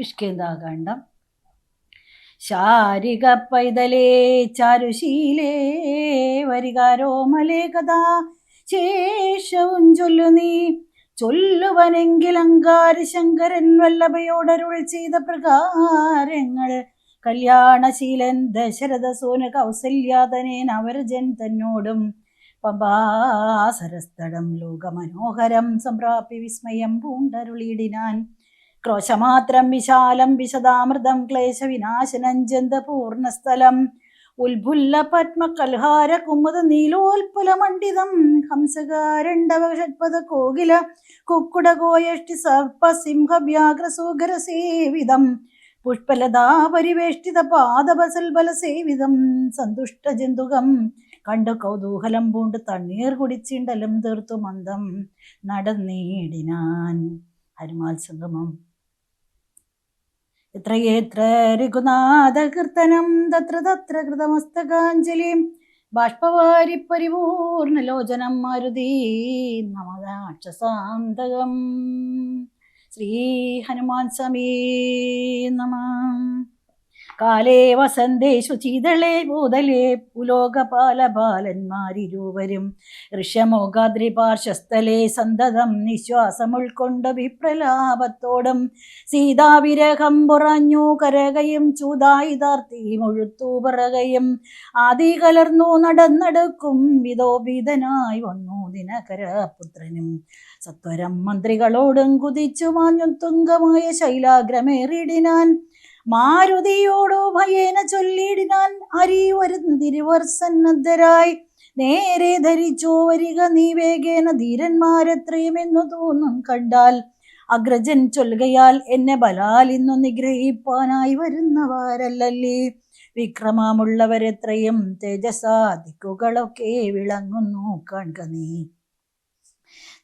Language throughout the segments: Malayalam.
കിഷ്കിന്താകാന്ഡം ശാരിക പൈതലേ ചാരുശീലേ വരികാരോമലേ കഥാ ശേഷവും ചൊല്ലു നീ. ചൊല്ലുവനെങ്കിൽ അങ്കാരി ശങ്കരൻ വല്ലഭയോടരുൾ ചെയ്ത പ്രകാരങ്ങൾ. കല്യാണശീലൻ ദശരഥ സോന കൗസല്യാതനേൻ അവരജൻ തന്നോടും. പമ്പാസരസ്ഥടം ലോകമനോഹരം സംപ്രാപ്യ വിസ്മയം പൂണ്ടരുളിയിടിനാൻ. ക്രോശമാത്രം വിശാലം വിശദാമൃതം ക്ലേശവിനാശനം ജന്ത പൂർണസ്ഥലം ഉൽഭുല്ല പത്മ കൽഹാര കുമുദ നീലോൽപുല മണ്ഡിതം ഹംസകാരണ്ടവ ഷഡ്പദ കോകില കുക്കുട കോയഷ്ടി സർപ്പ സിംഹ വ്യാഘ്ര സൂകര സേവിതം പുഷ്പലതാ പരിവേഷ്ടിത പാദപസൽബല സേവിതം സന്തുഷ്ട ജന്തുകം കണ്ടു കൗതൂഹലം പൂണ്ട് തണ്ണീർ കുടിച്ചിണ്ടലും തീർത്തു മന്ദം നടന്നേടിനാൻ. ഹരിമാൽ സംഗമം എത്രയെത്ര രഘുനാഥ കീർത്തനം തത്ര തത്ര കൃതമസ്തകാഞ്ജലിം ബാഷ്പവാരി പരിപൂർണലോചനം മാരുതി നമദാക്ഷസാന്തകം. ശ്രീ ഹനുമാൻ സമീ നമ. കാലേ വസന്തേഷു ചീതളേ ഭൂതലേ പുലോകപാല ബാലന്മാരിരുവരും ഋഷ്യമോകാദ്രി പാർശ്വസ്ഥലേ സന്തതം നിശ്വാസം ഉൾക്കൊണ്ട വിപ്രലാപത്തോടും. സീതാവിരഹം പുറഞ്ഞു കരകയും ചൂതായുതാർത്തി മുഴുത്തു പറകയും. ആദി കലർന്നു നടന്നെടുക്കും വിതോപിതനായി വന്നു ദിനകര പുത്രനും സത്വരം മന്ത്രികളോടും കുതിച്ചു മാഞ്ഞു തുങ്കമായ ശൈലാഗ്രമേറിടിനാൻ. മാരുതിയോടു ഭയേന ചൊല്ലിടിനാൻ അരി വരുന്ന തിരുവർ സന്നദ്ധരായി നേരെ ധരിച്ചോ വരിക നീ വേഗേന ധീരന്മാരെത്രയുമെന്നു തോന്നും കണ്ടാൽ അഗ്രജൻ ചൊല്ലുകയാൽ എന്നെ ബലാൽ ഇന്നു നിഗ്രഹിപ്പാനായി വരുന്നവരല്ലല്ലേ? വിക്രമമുള്ളവരെത്രയും തേജസാദിക്കുകളൊക്കെ വിളങ്ങുന്നു കൺകനീ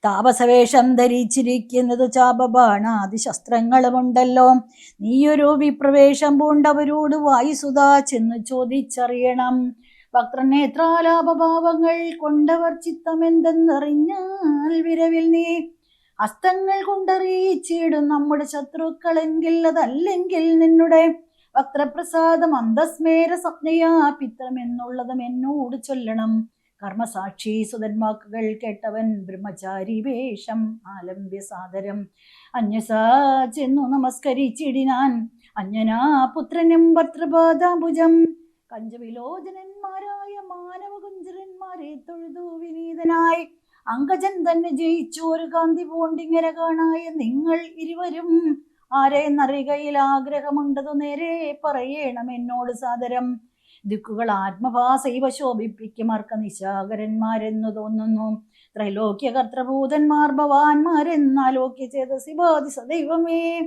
താപസവേഷം ധരിച്ചിരിക്കുന്നത് ചാപബാണാദി ശസ്ത്രങ്ങളുമുണ്ടല്ലോ നീയൊരു വിപ്രവേശം പൂണ്ടവരോട് വായുസുതാ ചെന്ന് ചോദിച്ചറിയണം. വക്രനേത്രാലാപഭാവങ്ങൾ കൊണ്ടവർ ചിത്തമെന്തെന്നറിഞ്ഞാൽ വിരവിൽ നീ അസ്തങ്ങൾ കൊണ്ടറിയിച്ചിടും നമ്മുടെ ശത്രുക്കളെങ്കിൽ അതല്ലെങ്കിൽ നിന്നുടെ. വക്രപ്രസാദം അന്തസ്മേര സ്വപ്നയാ പിത്രമെന്നുള്ളതും എന്നോട് ചൊല്ലണം. കർമ്മസാക്ഷി സുതന്മാക്കുകൾ കേട്ടവൻ ബ്രഹ്മചാരി വേഷം ആലംബ്യ സാദരം. അന്യസാ ചെന്നു നമസ്കരിച്ചിടിനാൻ. അഞ്ജനാ പുത്രനും ഭർത്തൃപാദാഭുജം കഞ്ചവിലോചനന്മാരായ മാനവകുഞ്ചരന്മാരെ തൊഴുതു വിനീതനായി. അങ്കജൻ തന്നെ ജയിച്ചു. ഒരു കാന്തി പോണ്ടിങ്ങനെ കാണായ നിങ്ങൾ ഇരുവരും ആരെ നറികയിൽ ആഗ്രഹമുണ്ടതു നേരെ പറയണം എന്നോട് സാദരം. ദിക്കുകൾ ആത്മഭാസൈവ ശോഭിപ്പിക്കുമാർക്ക് നിശാകരന്മാരെന്നു തോന്നുന്നു. ത്രൈലോക്യ കർത്തഭൂതന്മാർ ഭവാന്മാരെന്നാലോക്യ ചേതസി ബാധി സദൈവമേ.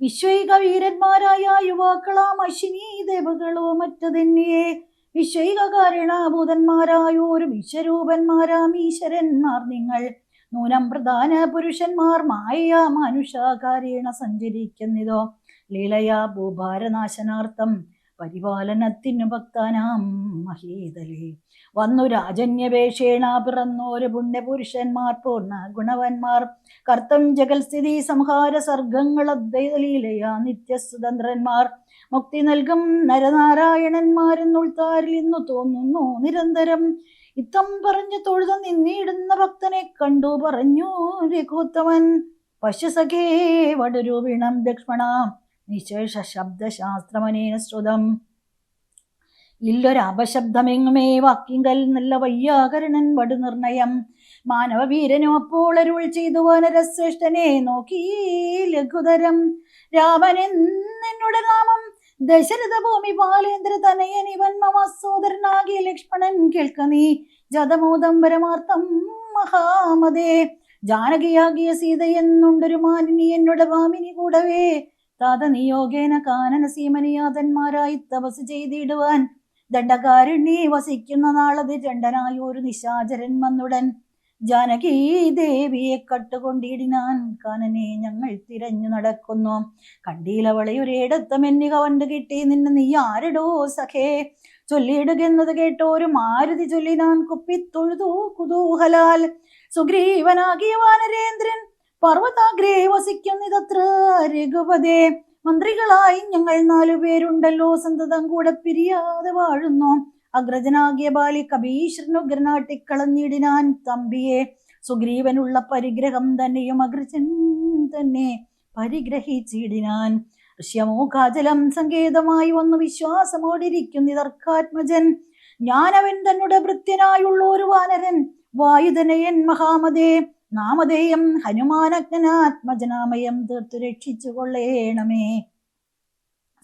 വിശ്വൈക വീരന്മാരായ യുവാക്കളാം അശ്വിനി ദേവകളോ മറ്റതെന്നെ. വിശ്വൈക കാരണഭൂതന്മാരായോരും വിശ്വരൂപന്മാരാം ഈശ്വരന്മാർ നിങ്ങൾ. നൂനം പ്രധാന പുരുഷന്മാർ മായ മനുഷ്യാകാരേണ സഞ്ചരിക്കുന്നിതോ. ലീലയാ ഭൂഭാരനാശനാർത്ഥം പരിപാലനത്തിനു ഭക്താനാം മഹീതലേ. വന്നു രാജന്യപേക്ഷേണ പിറന്നോര് പുണ്യപുരുഷന്മാർ പൂർണ ഗുണവന്മാർ. കർത്തം ജഗൽസ്ഥിതി സംഹാര സർഗങ്ങൾ അദ്വൈതലീലയാ നിത്യസ്വതന്ത്രന്മാർ മുക്തി നൽകും നരനാരായണന്മാരെന്നുൾത്താരിൽ ഇന്നു തോന്നുന്നു നിരന്തരം. ഇത്തം പറഞ്ഞു തൊഴുത നിന്നിടുന്ന ഭക്തനെ കണ്ടു പറഞ്ഞു രഘുത്തമൻ. പശുസഖേ വടരൂപിണം ലക്ഷ്മണ നിശേഷ ശബ്ദശാസ്ത്രമനേന ശ്രുതം. ഇല്ലൊരപശബ്ദമെങ്ങുമേ വാക്കിങ്കൽ നല്ല വയ്യാകരണൻ വടു നിർണയം മാനവവീരനോ അപ്പോൾ അരുൾ ചെയ്തു വനരശ്രേഷ്ഠനെ നോക്കി ലഘുതരം. രാമനെന്നുടെ നാമം ദശരഥ ഭൂമി ബാലേന്ദ്ര തനയൻ ഇവൻ മമ സോദരനാകിയ ലക്ഷ്മണൻ കേൾക്ക നീ. ജതമോദം പരമാർത്ഥം മഹാമതേ. ജാനകിയാകിയ സീതയെന്നുണ്ടൊരു മാനിനി എന്നോട് വാമിനി കൂടവേ. താത നിയോഗേന കാനന സീമനിയാതന്മാരായി തപസ് ചെയ്തിടുവാൻ. ദണ്ഡകാരുണ്യെ വസിക്കുന്ന നാളത് ചണ്ടനായ ഒരു നിശാചരൻ വന്നുടൻ. ജാനകീ ദേവിയെ കട്ടുകൊണ്ടിടിനാൻ കാനനെ ഞങ്ങൾ തിരഞ്ഞു നടക്കുന്നു. കണ്ടീലവളെ ഒരിടത്തും എന്നി കവണ്ട് കിട്ടി. നിന്നെ നീ ആരടോ സഖേ? ചൊല്ലിയിടുകെന്നത് കേട്ടോരു മാരുതി ചൊല്ലിനാൻ കുപ്പിത്തൊഴുതു കുതൂഹലാൽ. സുഗ്രീവനാകിയ വാനരേന്ദ്രൻ പർവതാഗ്രേ വസിക്കുന്നിതത്ര രഘുപതേ. മന്ത്രികളായി ഞങ്ങൾ നാലു പേരുണ്ടല്ലോ. സന്തതം കൂടെ പിരിയാതെ വാഴുന്നു. അഗ്രജനാകിയ ബാലി കബീശ്വരനുഗ്രനാട്ടിക്കളഞ്ഞിടിനാൻ തമ്പിയെ. സുഗ്രീവനുള്ള പരിഗ്രഹം തന്നെയും അഗ്രജൻ തന്നെ പരിഗ്രഹിച്ചിടിനാൻ. ഋഷ്യമോകാചലം സങ്കേതമായി വന്നു വിശ്വാസമോടിരിക്കുന്നിതർക്കാത്മജൻ ഞാനവൻ തന്നുടെ വൃത്യനായുള്ള ഒരു വാനരൻ. വായുധനയൻ മഹാമതേ. നാമധേയം ഹനുമാനജ്ഞനാത്മജനാമയം തീർത്തു രക്ഷിച്ചു കൊള്ളേണമേ.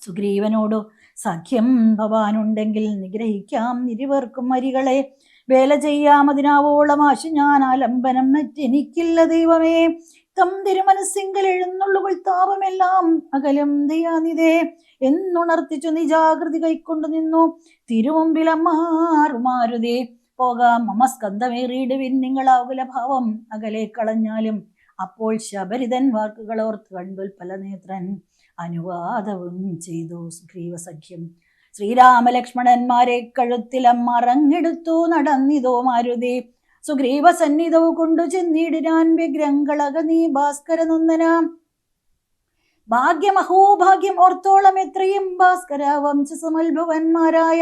സുഗ്രീവനോടു സഖ്യം ഭവാനുണ്ടെങ്കിൽ നിഗ്രഹിക്കാം ഇരുവർക്കും അരികളെ. വേല ചെയ്യാമതിനാവോളം ആശു ഞാൻ ആലംബനം മറ്റെനിക്കില്ല ദൈവമേ. തം തിരുമനസ്സിങ്കൽ എഴുന്നള്ളുകൾ താപമെല്ലാം അകലം ദയാനിതേ എന്നുണർത്തിച്ചു നിജാകൃതി കൈക്കൊണ്ടു നിന്നു. തിരുമുമ്പിലമ്മാറുമാരുതേ പോകാം. മമ സ്കന്ധമേറിയിടുവിൻ നിങ്ങളാകുല ഭാവം. അകലെ കളഞ്ഞാലും അപ്പോൾ ശബരിതൻ വാക്കുകളോർത്ത് കൺപുൽപല നേത്രൻ അനുവാദവും ചെയ്തു സുഗ്രീവ സഖ്യം ശ്രീരാമലക്ഷ്മണന്മാരെ കഴുത്തിലം മറങ്ങെടുത്തു നടന്നിതോ മാരുതി. സുഗ്രീവ സന്നിധവ് കൊണ്ടു ചെന്നിടിനാൻ വിഗ്രഹങ്ങളക നീ ഭാസ്കര നന്ദനാം ഭാഗ്യമഹോഭാഗ്യം ഓർത്തോളം എത്രയും ഭാസ്കര വംശസമത്ഭവന്മാരായ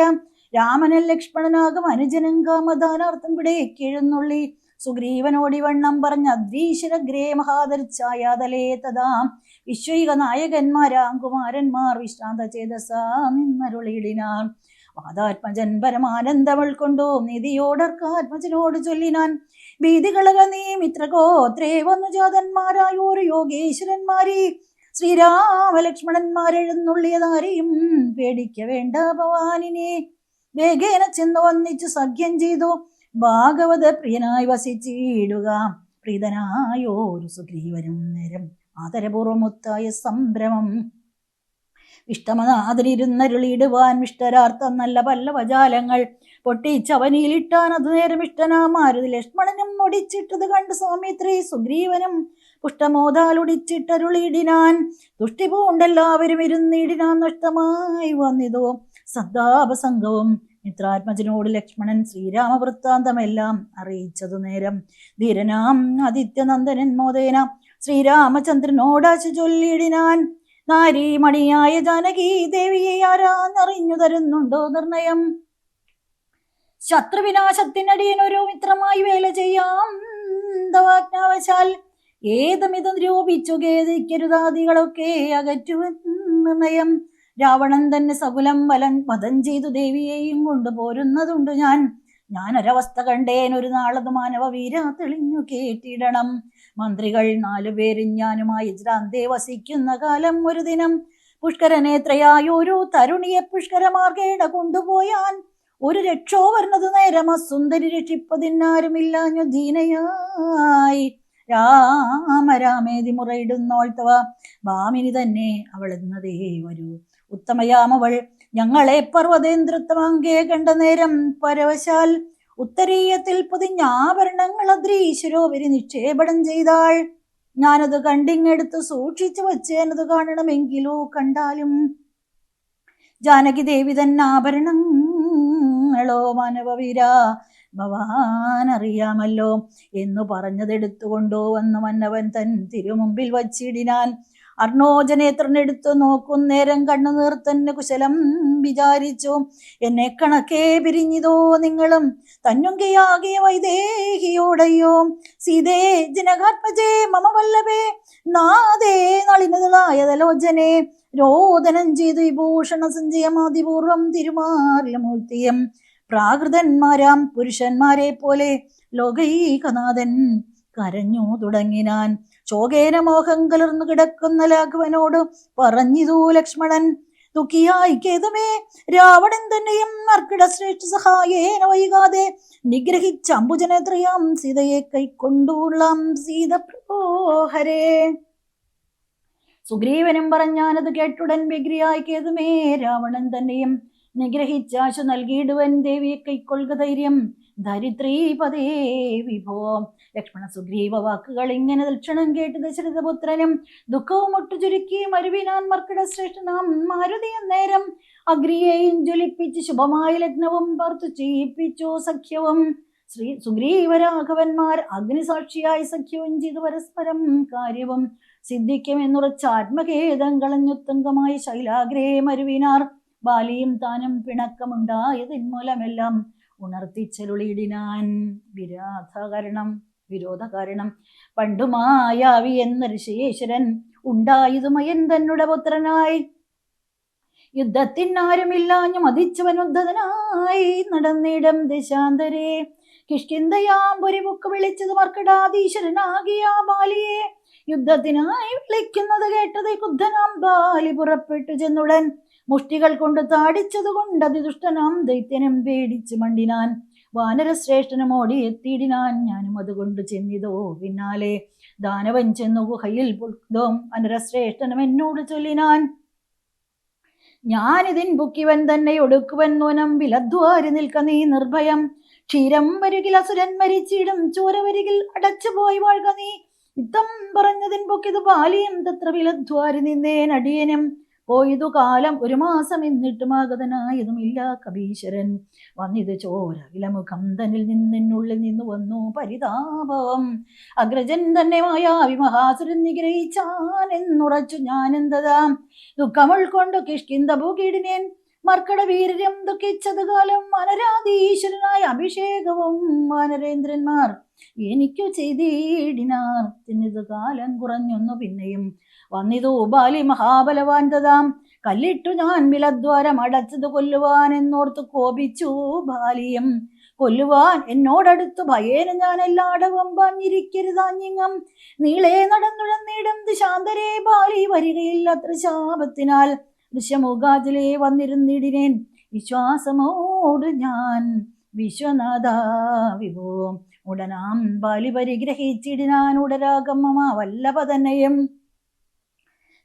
രാമനൻ ലക്ഷ്മണനാകും അനുജനം കാമദാനാർത്ഥം പിടേക്കെഴുന്നള്ളി സുഗ്രീവനോടി വണ്ണം പറഞ്ഞ അദ്വീശ്വരഗ്രേ മഹാദരിച്ചായാതലേ തഥാം. വിശ്വൈക നായകന്മാരാം കുമാരന്മാർ വിശ്രാന്ത ചേതസാ നിന്നരുളിയിടിനാൻ വാദാത്മജൻ പരമാനന്ദമൾ കൊണ്ടോ നിധിയോടർക്കാത്മജനോട് ചൊല്ലിനാൻ. ഭീതികളക നീ മിത്രഗോത്രേ വന്നു ജാതന്മാരായോർ യോഗേശ്വരന്മാരെ. ശ്രീരാമലക്ഷ്മണന്മാരെഴുന്നുള്ളിയതാരെയും പേടിക്ക വേണ്ട ഭവാനിനെ. വേഗേന ചെന്ന് ഒന്നിച്ചു സഖ്യം ചെയ്തു. ഭാഗവത പ്രിയനായി വസിച്ചിടുക. പ്രീതനായോരു സുഗ്രീവനും നേരം. ആദരപൂർവമൊത്തായ സംഭ്രമം. ഇഷ്ടമനാതിരിരുന്നരുളിയിടുവാൻ ഇഷ്ടരാർത്ഥം നല്ല പല്ലവജാലങ്ങൾ പൊട്ടിച്ചവനിയിലിട്ടാൻ അത് നേരം ഇഷ്ടനാമാരുതി. ലക്ഷ്മണനും ഒടിച്ചിട്ടത് കണ്ട് സ്വാമിത്രി സുഗ്രീവനും പുഷ്ടമോതാലുടിച്ചിട്ടരുളിയിടിനാൻ. തുഷ്ടിപൂണ്ടെല്ലാവരും ഇരുന്നിടിനാൻ നഷ്ടമായി വന്നിതോ. സന്താപസംഗവും. മിത്രാത്മജനോട് ലക്ഷ്മണൻ ശ്രീരാമവൃത്താന്തമെല്ലാം അറിയിച്ചതു നേരം ധീരനാം ആദിത്യനന്ദനൻ മോദേന ശ്രീരാമചന്ദ്രനോടാശു ചൊല്ലിയിടിനാൻ. നാരീമണിയായ ജാനകി ദേവിയെ ആരാന്നറിഞ്ഞു തരുന്നുണ്ടോ നിർണയം? ശത്രുവിനാശത്തിനടിയനൊരു മിത്രമായി വേല ചെയ്യാം. ഏതമിതം രൂപിച്ചു ഖേദിക്കരുതാദികളൊക്കെ അകറ്റുവൻ നിർണയം. രാവണൻ തന്നെ സകുലം വലൻ വധം ചെയ്തു ദേവിയെയും കൊണ്ട് പോരുന്നതുണ്ട് ഞാൻ. ഞാൻ ഒരവസ്ഥ കണ്ടേൻ ഒരു നാളത് മാനവ വീര തെളിഞ്ഞു കേട്ടിടണം. മന്ത്രികൾ നാലുപേരും ഞാനുമായി ജ്രാന്തേ വസിക്കുന്ന കാലം ഒരു ദിനം. പുഷ്കരനേത്രയായൊരു തരുണിയെ പുഷ്കരമാർഗേട കൊണ്ടുപോയാൻ ഒരു രക്ഷോ വരുന്നത് നേരം. സുന്ദരി രക്ഷിപ്പതിനാരുമില്ലാഞ്ഞു ദീനയായി. രാമരാമേതി മുറയിടുന്നോൾത്തവ ഭാമിനി തന്നെ അവളെന്നതേ വരൂ ഉത്തമയാമവൾ. ഞങ്ങളെ പർവതേന്ദ്രത്വമങ്കേ കണ്ട നേരം പരവശാൽ ഉത്തരീയത്തിൽ പൊതിഞ്ഞ ആഭരണങ്ങൾ അദ്രീശ്വരോപരി നിക്ഷേപണം ചെയ്താൾ. ഞാനത് കണ്ടിങ്ങെടുത്ത് സൂക്ഷിച്ചു വച്ചേനത് കാണണമെങ്കിലോ കണ്ടാലും. ജാനകി ദേവി തന്നെ ആഭരണങ്ങളോ മാനവവീര ഭവാനറിയാമല്ലോ. എന്നു പറഞ്ഞതെടുത്തുകൊണ്ടോ വന്ന മന്നവൻ തൻ തിരുമുമ്പിൽ വച്ചിടിനാൻ. അർണോജനേത്രനെടുത്തു നോക്കുന്നേരം കണ്ണു നീർത്തന്നെ കുശലം വിചാരിച്ചു. എന്നെ കണക്കേ പിരിഞ്ഞിതോ നിങ്ങളും? തന്നുങ്കയാകിയ വൈദേഹിയോടയോ? സീതേ ജനകാത്മജേ മമ വല്ലഭേ നാദേ നളിനതലായതലോചനെ രോദനം ചെയ്തു വിഭൂഷണ സഞ്ചയമാതിപൂർവം തിരുമാറിലമൂർത്തിയം. പ്രാകൃതന്മാരാം പുരുഷന്മാരെ പോലെ ലോകൈകനാഥൻ കരഞ്ഞു തുടങ്ങിനാൻ ശോകേന മോഹം കലർന്നു കിടക്കുന്ന ലാഘവനോട് പറഞ്ഞിതു ലക്ഷ്മണൻ ദുഃഖിയായി കേതുമേ രാവണൻ തന്നെയും അർക്കിട ശ്രേഷ്ഠ സഹായേന വൈകാതെ നിഗ്രഹിച്ച അംബുജനത്രയാം സീതയെ കൈക്കൊണ്ടുള്ളാം സീത പ്രോഹരേ സുഗ്രീവനും പറഞ്ഞാനത് കേട്ടുടൻ വിഗ്രിയായി കേതുമേ രാവണൻ തന്നെയും നിഗ്രഹിച്ചാശു നൽകിയിടുവൻ ദേവിയെ കൈക്കൊള്ളുക ധൈര്യം. ധരിത്രീപതേ വിഭോ. ലക്ഷ്മണ സുഗ്രീവ വാക്കുകൾ ഇങ്ങനെ ലക്ഷണം കേട്ട് ദശരഥപുത്രനും ദുഃഖവും ഒട്ടു ചുരുക്കി മരുവിനാൻ മർക്കിട ശ്രേഷ്ഠനാം മാരുതി നേരം അഗ്രിയെയും ജ്വലിപ്പിച്ച് ശുഭമായ ലഗ്നവും പാർത്തു ചെയ്യിപ്പിച്ചു സഖ്യവും. ശ്രീ സുഗ്രീവരാഘവന്മാർ അഗ്നിസാക്ഷിയായി സഖ്യവും ചെയ്തു പരസ്പരം കാര്യവും. സിദ്ധിക്കുമെന്നുറച്ച ആത്മഖേദം കളഞ്ഞുത്തങ്കമായി ശൈലാഗ്രേ മരുവിനാർ. ബാലിയും താനും പിണക്കമുണ്ടായതിൻ മൂലമെല്ലാം ഉണർത്തിച്ചെലുളിയിടിനാൻ വിരാധ കാരണം വിരോധ കാരണം പണ്ടുമായാവി എന്ന ശേഷരൻ ഉണ്ടായതുമയൻ തന്നുടെ പുത്രനായി. യുദ്ധത്തിനാരുമില്ലാഞ്ഞു മതിച്ചവനുദ്ധതനായി നടന്നിടം ദശാന്തരെ കിഷ്കിന്തയാമ്പൊരി ബുക്ക് വിളിച്ചത് മർക്കടാധീശ്വരനാകിയ ബാലിയെ. യുദ്ധത്തിനായി വിളിക്കുന്നത് കേട്ടത് കുദ്ധനാം ബാലി പുറപ്പെട്ടു ചെന്നുടൻ. മുഷ്ടികൾ കൊണ്ട് താടിച്ചത് കൊണ്ട് അതിദുഷ്ടനാം ദൈത്യനും പേടിച്ചു മണ്ടിനാൻ. വാനരശ്രേഷ്ഠനും ഓടി എത്തിയിടിനാൻ ഞാനും അതുകൊണ്ട് ചെന്നിതോ? പിന്നാലെ ദാനവൻ ചെന്നു ഗുഹയിൽ പുൽതോം അനരശ്രേഷ്ഠനും എന്നോട് ചൊല്ലിനാൻ. ഞാനിതിൻ ബുക്കിവൻ തന്നെ ഒടുക്കുവൻ നോനം. വിലദ്വാരി നിൽക്ക നീ നിർഭയം. ക്ഷീരം വരുകിൽ അസുരൻ മരിച്ചിടും. ചോര വരികിൽ അടച്ചുപോയി വാഴ്ക നീ. ഇത്തം പറഞ്ഞതിൻ ബുക്കിത് ബാലിയും തത്ര വിലദ്വാരി നിന്നേൻ അടിയനും. പോയതു കാലം ഒരു മാസം എന്നിട്ടും ആഗതനായതുമില്ല കബീശ്വരൻ വന്നിത് ചോര വിലമുഖം തന്നിൽ നിന്നെന്നുള്ളിൽ നിന്ന് വന്നു പരിതാപം. അഗ്രജൻ തന്നെ മായാവി നിഗ്രഹിച്ചാൻ എന്നുറച്ചു ഞാനെന്തതാം? ദുഃഖമുൾക്കൊണ്ടു കിഷ്കിന്ത ഭൂകീടിനേൻ മർക്കട വീര്യം ദുഃഖിച്ചത് കാലം വനരാധീശ്വരനായ അഭിഷേകവും വാനരേന്ദ്രന്മാർ എനിക്കു ചെയ്തിടിനാർ. തിന്നിത് കാലം കുറഞ്ഞൊന്നു പിന്നെയും. വന്നിതു ബാലി മഹാബലവാൻ തതാം കല്ലിട്ടു ഞാൻ വിലദ്വാരം അടച്ചത് കൊല്ലുവാൻ എന്നോർത്ത് കോപിച്ചു ബാലിയും. കൊല്ലുവാൻ എന്നോടടുത്തു ഭയേന ഞാൻ എല്ലാടവും പറഞ്ഞിരിക്കരുതാഞ്ഞിങ്ങം നീളെ നടന്നുഴന്നിടം ശാന്തരേ ബാലി വരികയില്ല അത്ര ശാപത്തിനാൽ. ദൃശ്യമുഖാതിലെ വന്നിരുന്നിടിനേൻ. വിശ്വാസമോട് ഞാൻ വിശ്വനാഥ വിഭോ. ഉടനാം ബാലി പരിഗ്രഹിച്ചിടിനാൻ ഉടരാഗമ്മ തന്നെയും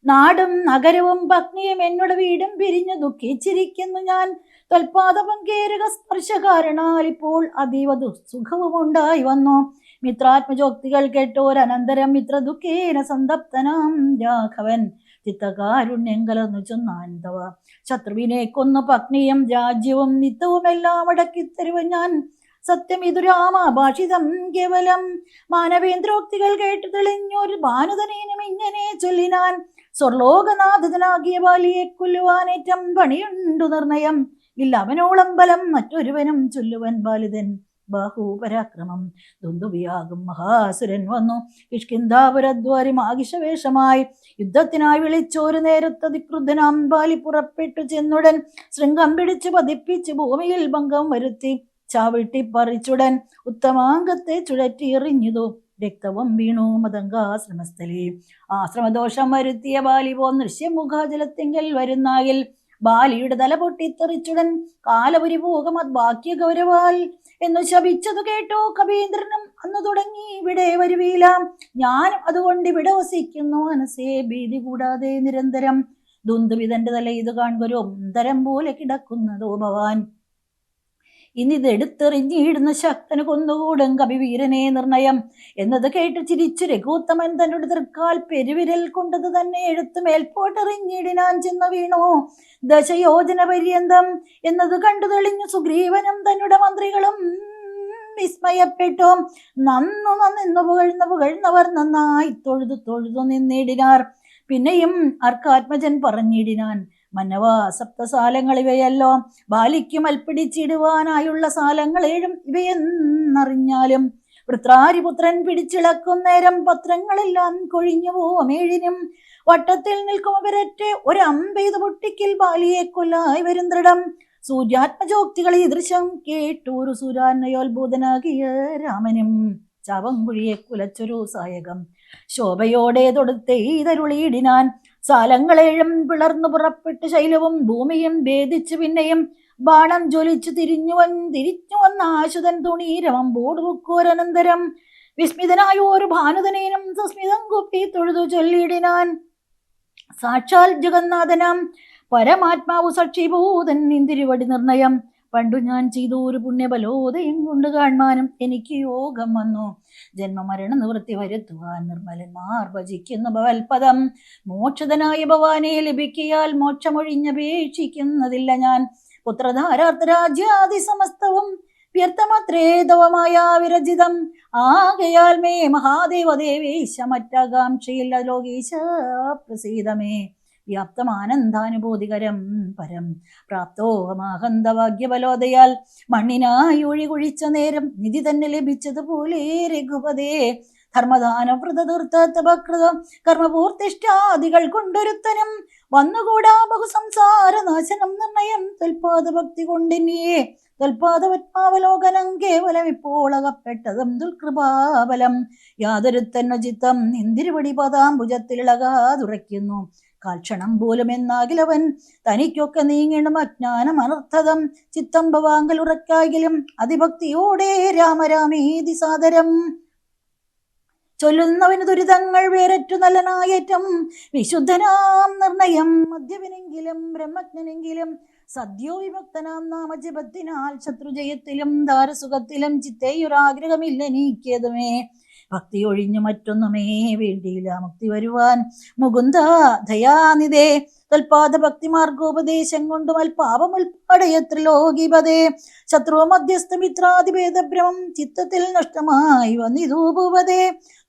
നാടും നഗരവും പത്നിയും എന്നോട് വീടും പിരിഞ്ഞു ദുഃഖിച്ചിരിക്കുന്നു ഞാൻ. തൊൽപാദപം സ്പർശ സ്പർശകാരണാൽ ഇപ്പോൾ അതീവ ദുസ്സുഖവും ഉണ്ടായി വന്നു. മിത്രാത്മജോക്തികൾ കേട്ടോരനന്തരം മിത്ര ദുഃഖേന സന്തപ്തനാം രാഘവൻ. ചിത്തകാരുണ്യം കലർന്നു ചെന്നാന്തവ ശത്രുവിനെ കൊന്ന പത്നിയും രാജ്യവും നിത്യവും എല്ലാം അടക്കി തരുവ ഞാൻ. സത്യം ഇതു രാമാഭാഷിതം കേവലം. മാനവേന്ദ്രോക്തികൾ കേട്ടു തെളിഞ്ഞൊരു ഭാനുതനേനും ഇങ്ങനെ ചൊല്ലിനാൻ. സ്വർലോകനാഥനാകിയ ബാലിയെ കൊല്ലുവാനേറ്റം പണിയുണ്ടു നിർണയം. ഇല്ല അവനോളം ബലം മറ്റൊരുവനും ചൊല്ലുവൻ ബാലിതൻ. ബാഹുപരാക്രമം ദുന്ദുവിയാകും. മഹാസുരൻ വന്നു. കിഷ്കിന്ധാപുരദ്വാരി മാകിഷവേഷമായി യുദ്ധത്തിനായി വിളിച്ചോരു നേരത്തെ അതിക്രുദ്ധനാം ബാലി പുറപ്പെട്ടു ചെന്നുടൻ ശൃംഗം പിടിച്ചു പതിപ്പിച്ച് ഭൂമിയിൽ ഭംഗം വരുത്തി ചാവിട്ടി പറിച്ചുടൻ ഉത്തമാംഗത്തെ ചുഴറ്റി എറിഞ്ഞുതു. രക്തവും വീണു മതങ്കാശ്രമസ്ഥലി ആശ്രമദോഷം വരുത്തിയ ബാലി പോ നൃശ്യമുഖാജലത്തിങ്കൽ വരുന്നായിൽ ബാലിയുടെ തല പൊട്ടിത്തെറിച്ചുടൻ കാലപുരി പോകമത് ബാക്യ ഗൗരവാൽ എന്നു ശപിച്ചതു കേട്ടോ കവീന്ദ്രനും അന്ന് തുടങ്ങി ഇവിടെ വരുവീല. ഞാനും അതുകൊണ്ട് ഇവിടെ വസിക്കുന്നു. മനസ്സേ ഭീതി കൂടാതെ നിരന്തരം ദുന്ദുവിതന്റെ തല ഇത് കാണുകൊരു ഒന്തരം പോലെ കിടക്കുന്നതോ ഭവാൻ. ഇന്നിത് എടുത്തെറിഞ്ഞിടുന്ന ശക്തന് കൊന്നുകൂടും കവിവീരനെ നിർണയം. എന്നത് കേട്ട് ചിരിച്ചു രഘുത്തമൻ തന്നോട് തൃക്കാൽ പെരുവിരൽ കൊണ്ടത് തന്നെ എടുത്തു മേൽപോട്ടെറിഞ്ഞിടിനാൻ ചെന്നു വീണു. ദശയോജന പര്യന്തം എന്നത് കണ്ടു തെളിഞ്ഞു സുഗ്രീവനും തന്നുടെ മന്ത്രികളും വിസ്മയപ്പെട്ടു. നന്നു നന്നു പുകഴ്ന്ന പുകഴ്ന്നവർ നന്നായി തൊഴുതു തൊഴുതു നിന്നിടിനാർ. പിന്നെയും അർക്കാത്മജൻ പറഞ്ഞിടിനാൻ. മന്നവ സപ്തസാലങ്ങൾ ഇവയല്ലോ ബാലിക്ക് മൽപ്പിടിച്ചിടുവാനായുള്ള സാലങ്ങൾ ഏഴും ഇവയെന്നറിഞ്ഞാലും വൃത്രാരിപുത്രൻ പിടിച്ചിളക്കും നേരം പത്രങ്ങളെല്ലാം കൊഴിഞ്ഞു പോവും ഏഴിനും. വട്ടത്തിൽ നിൽക്കും അവരറ്റെ ഒരമ്പെയ്ത് പൊട്ടിക്കിൽ ബാലിയെ കൊല്ലായി വരും ദൃഢം. സൂര്യാത്മജോക്തികൾ ഈ ദൃശ്യം കേട്ടൂരു സുരാന്നയോത്ഭൂതനാകിയ രാമനും ചാവങ്കുഴിയെ കുലച്ചൊരു സായകം. ശോഭയോടെ തൊടുത്ത് ഈതരുളിയിടിനാൻ സാലങ്ങളേഴും പിളർന്നു പുറപ്പെട്ട് ശൈലവും ഭൂമിയും ഭേദിച്ചു പിന്നെയും ബാണം ജ്വലിച്ചു തിരിഞ്ഞു വൻ തിരിഞ്ഞു വന്ന ആശുതൻ തുണീരവം ബോടുബുക്കോരനന്തരം വിസ്മിതനായ ഒരു ഭാനുതനേനും സസ്മിതം കുപ്പി തൊഴുതു ചൊല്ലിയിടിനാൻ. സാക്ഷാൽ ജഗന്നാഥനാം പരമാത്മാവു സക്ഷിഭൂതൻ നിന്തിരുവടി നിർണയം. പണ്ടു ഞാൻ ചെയ്തു ഒരു പുണ്യബലോദയം കൊണ്ട് കാണുവാനും എനിക്ക് യോഗം വന്നു. ജന്മമരണ നിവൃത്തി വരുത്തുവാൻ നിർമ്മലന്മാർ ഭജിക്കുന്ന ഭവൽപദം മോക്ഷതനായ ഭവാനെ ലഭിക്കിയാൽ മോക്ഷമൊഴിഞ്ഞപേക്ഷിക്കുന്നതില്ല ഞാൻ. പുത്രധാരാർത്ഥ രാജ്യാദി സമസ്തവും വ്യർത്ഥമത്രേതവമായ വിരചിതം. ആകയാൽ മേ മഹാദേവദേവേശ മറ്റാകാംക്ഷയില്ല ലോകീശ പ്രസീതമേ. വ്യാപ്തമാനന്ദാനുഭൂതികരം പരം. പ്രാപ്തോഹമാഹന്തവാഗ്യബലോദയാൽ മണ്ണിനായി ഒഴി കുഴിച്ച നേരം നിധി തന്നെ ലഭിച്ചതുപോലെ രഘുപതേ. ധർമ്മദാന വ്രതതീർത്ഥതപകൃതം കർമ്മപൂർത്തിഷ്ടാദികൾ കൊണ്ടൊരുത്തനും. വന്നുകൂടാ ബഹുസംസാര നാശനം നിർണയം. തൽപാദ ഭക്തി കൊണ്ടിനിയേ. തൽപാദപത്മാവലോകനം കേവലം ഇപ്പോൾ അകപ്പെട്ടതും ദുൽകൃപാബലം. യാതൊരുത്തന്നു ചിത്തം നിന്തിരുപടി പദാംബുജത്തിലിളകാതുറയ്ക്കുന്നു കാൽക്ഷണം പോലും എന്നാകിലവൻ തനിക്കൊക്കെ നീങ്ങണം അജ്ഞാനം അനർത്ഥതം. ചിത്തം ഭവാങ്കൽ ഉറക്കാകിലും അതിഭക്തിയോടെ രാമരാമേതി സാദരം ചൊല്ലുന്നവന് ദുരിതങ്ങൾ വേററ്റു നല്ലനായറ്റം വിശുദ്ധനാം നിർണയം മദ്യവിനെങ്കിലും ബ്രഹ്മജ്ഞനെങ്കിലും സദ്യോ വിമുക്തനാം നാമജപത്തിനാൽ ശത്രുജയത്തിലും ദാരസുഖത്തിലും ചിത്തേയൊരാഗ്രഹമില്ല നീക്കിയതുമേ. ഭക്തി ഒഴിഞ്ഞു മറ്റൊന്നുമേ വേണ്ടിയില്ല. മുക്തി വരുവാൻ മുകുന്ദ ദയാനിതേ തൽപാദ ഭക്തി മാർഗോപദേശം കൊണ്ടും അൽപാപമുൽപ്പടയത്ര ലോകിപതേ ശത്രു മധ്യസ്ഥമിത്രാതിഭേദഭ്രമം ചിത്തത്തിൽ നഷ്ടമായി വന്നിതൂപുപതേ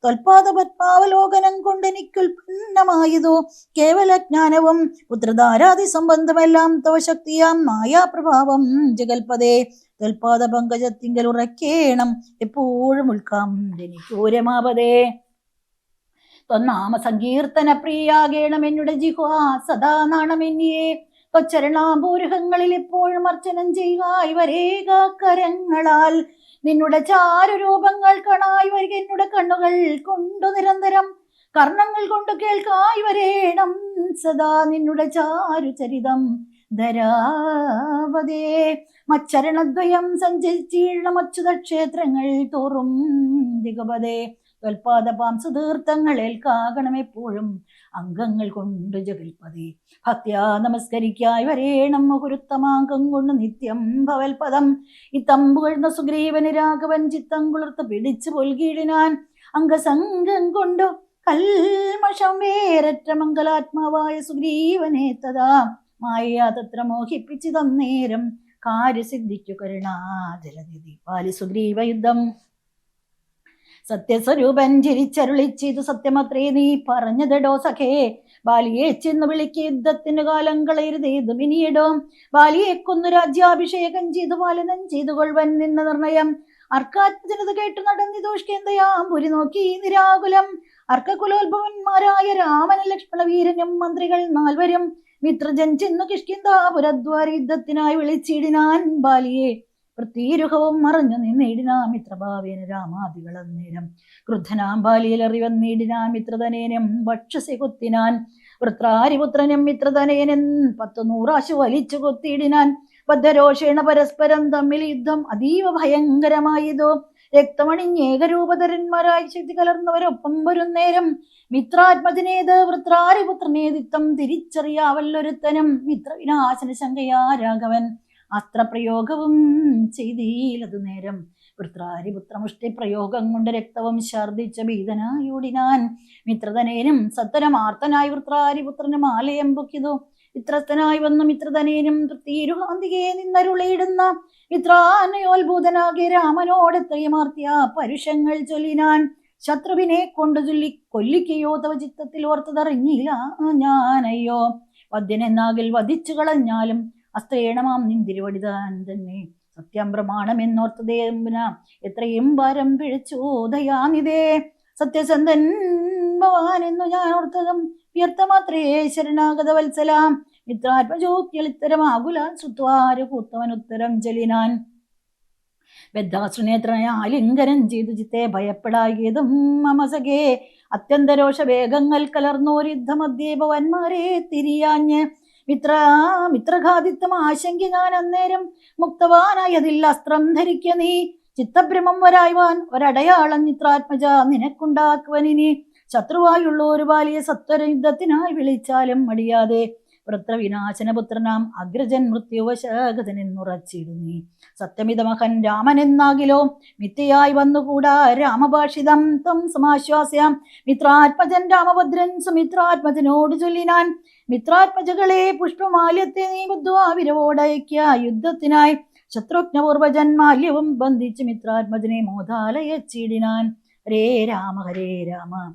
ത്വൽപാദ പത്മാവലോകനം കൊണ്ട് എനിക്കുൽപ്പന്നമായതോ കേവല ജ്ഞാനവും പുത്രധാരാദി സംബന്ധമെല്ലാം തവ ശക്തിയാം മായാപ്രഭാവം ജഗൽപതേ. ത്വൽപാദ പങ്കജത്തിങ്കൽ ഉറക്കേണം. എപ്പോഴും ഉൾക്കാം. എനിക്കൂരമാപതേ ത്വന്നാമ സങ്കീർത്തന പ്രിയാകേണം എന്നുടെ ജിഹ്വ. സദാ നാണമെന്നിയേ ത്വച്ചരണാപൂരഹങ്ങളിൽ എപ്പോഴും അർച്ചനം ചെയ്യുക. ഇവരേകാക്കരങ്ങളാൽ കരങ്ങളാൽ നിന്നുടെ ചാരുരൂപങ്ങൾ കാണായി വരിക എന്നുടെ കണ്ണുകൾ കൊണ്ടു നിരന്തരം. കർണങ്ങൾ കൊണ്ട് കേൾക്കായി വരേണം സദാ നിന്നുടെ ചാരുചരിതം. ധരാവതേ. മച്ചരണദ്വയം സഞ്ചരിച്ചീഴ മച്ചുത ക്ഷേത്രങ്ങൾ തോറും ദിഗപതേ ത്വൽപാദപാം സുതീർത്ഥങ്ങളിൽ കാകണം എപ്പോഴും അംഗങ്ങൾ കൊണ്ട് ജഗൽപതി ഭക്തിയാ നമസ്കരിക്കായി വരേണം മുഹുരുത്തമാങ്കം കൊണ്ട് നിത്യം ഭവൽപദം. ഇത്തമ്പുകഴ്ന്ന സുഗ്രീവന് രാഘവൻ ചിത്തം കുളിർത്ത് പിടിച്ചു പൊൽകീഴിനാൻ. അംഗസംഗം കൊണ്ടു കൽമഷം വേരറ്റ മംഗലാത്മാവായ സുഗ്രീവനെ തഥാ. മായ തത്ര മോഹിപ്പിച്ചു തന്നേരം കാര്യസിദ്ധിക്കു കരുണാജലനിധി പാലി സുഗ്രീവ യുദ്ധം സത്യസ്വരൂപൻ ചിരിച്ചരുളി ചെയ്തു സത്യമത്രേ നീ പറഞ്ഞതെടോ സഖേ. ബാലിയെ ചെന്ന് വിളിക്ക് യുദ്ധത്തിന് കാലം കളയരുതേതും ഇനിയിടോ. ബാലിയെ കൊന്നു രാജ്യാഭിഷേകം ചെയ്തു പാലനം ചെയ്തു കൊള്ളുവൻ നിന്ന നിർണയം. അർക്കാത്മജനത കേട്ടു നടന്നി ദോഷ്കേന്തയാം പുരി നോക്കി നിരാകുലം. അർക്കകുലോത്ഭവന്മാരായ രാമന ലക്ഷ്മണ വീരനും മന്ത്രികൾ നാൽവരും മിത്രജൻ ചെന്നു കിഷ്കിന്താപുരദ്വാര യുദ്ധത്തിനായി വിളിച്ചിടിനാൻ ബാലിയെ. വൃത്തിരുഹവും മറഞ്ഞു നിന്നിടിനാ മിത്രഭാവേന രാമാദികൾ അന്നേരം ക്രുദ്ധനാം ബാലിയിൽ അറിവന്നിടിനാ മിത്രതനേനം ഭക്ഷസി കുത്തിനാൻ. വൃത്രാരിപുത്രനും മിത്രതനേനൻ പത്തു നൂറാശു വലിച്ചു കുത്തിയിടിനാൻ ബദ്ധരോഷേണ പരസ്പരം തമ്മിൽ യുദ്ധം അതീവ ഭയങ്കരമായതോ? രക്തമണിഞ്ഞേകരൂപധരന്മാരായി ശക്തി കലർന്നവരൊപ്പം വരുന്നേരം മിത്രാത്മജനേത് വൃത്രാരിപുത്രനേതിത്വം തിരിച്ചറിയാവല്ലൊരുത്തനും മിത്രവിനാശന ശങ്കയാ രാഘവൻ അസ്ത്രപ്രയോഗവും ചെയ്തീലതു നേരം. വൃത്രാരിപുത്രമുഷ്ടി പ്രയോഗം കൊണ്ട് രക്തവും ഛർദിച്ച ഭീതനായോടിനാൻ മിത്രധനേനും സത്തരമാർത്തനായി വൃത്രാരിപുത്രനും ആലയം പൊക്കിതു. മിത്രസ്ഥനായി വന്ന മിത്രധനേനും തൃത്തീരുഹാന്തികയെ നിന്നരുളിയിടുന്ന മിത്രാനയോത്ഭൂതനാകെ രാമനോടെത്രയുമാർത്തിയ പരുഷങ്ങൾ ചൊല്ലിനാൻ ശത്രുവിനെ കൊണ്ടു ചൊല്ലി കൊല്ലിക്കയോ തവ ചിത്തത്തിൽ ഓർത്തതറിഞ്ഞില്ല ഞാനയ്യോ. വദ്യനെന്നാകിൽ വധിച്ചു കളഞ്ഞാലും അസ്ത്രേണമാം നിന്തിരുവടിതാൻ തന്നെ. സത്യം പ്രമാണം എന്നോർത്തതേമ്പുന എത്രയും ഭാരം പിഴച്ചു ദയാനിതേ. സത്യസന്ധൻ ഭവാൻ എന്നു ഞാൻ ഓർത്തതും വ്യർത്ഥമാത്രേ ശരണാഗത വത്സലാം മിത്രാത്മജോത്യളിത്തരമാകുലാൻ ശ്രുത്വാര് കൂത്തവൻ ഉത്തരം ജലിനാൻ ബദ്ധാശ്രുനേത്രനെ ആലിംഗനം ചെയ്തു ചിത്തെ ഭയപ്പെടായതും മമസകേ അത്യന്തരോഷ വേഗങ്ങൾ ഭവന്മാരെ തിരിയാഞ്ഞ്. മിത്ര മിത്രഘാതിത്വം ആശങ്കി ഞാൻ അന്നേരം മുക്തവാനായതിൽ അസ്ത്രം ധരിക്ക നീ. ചിത്തഭ്രമം വരായ്വാൻ ഒരടയാളം ചിത്രാത്മജ നിനക്കുണ്ടാക്കുവനിനി. ശത്രുവായുള്ള ഒരു ബാലിയെ സത്വരയുദ്ധത്തിനായി വിളിച്ചാലും മടിയാതെ. വൃത്രവിനാശനപുത്രനാം അഗ്രജൻ മൃത്യുവശാഗതനെന്നുറച്ചിടുന്നീ സത്യമിതമഹൻ രാമൻ എന്നാകിലോ മിഥ്യയായി വന്നുകൂടാ രാമഭാഷിതം. തം സമാശ്വാസ്യാം. മിത്രാത്മജൻ രാമഭദ്രൻ സുമിത്രാത്മജനോട് ചൊല്ലിനാൻ. മിത്രാത്മജകളെ പുഷ്പമാല്യത്തെ നീ ബുദ്ധ്വാ യുദ്ധത്തിനായി. യുദ്ധത്തിനായി ശത്രുഘ്നപൂർവജന്മാല്യവും ബന്ധിച്ച് മിത്രാത്മജനെ മോതാലയച്ചിടിനാൻ രേ രാമ ഹരേ രാമ.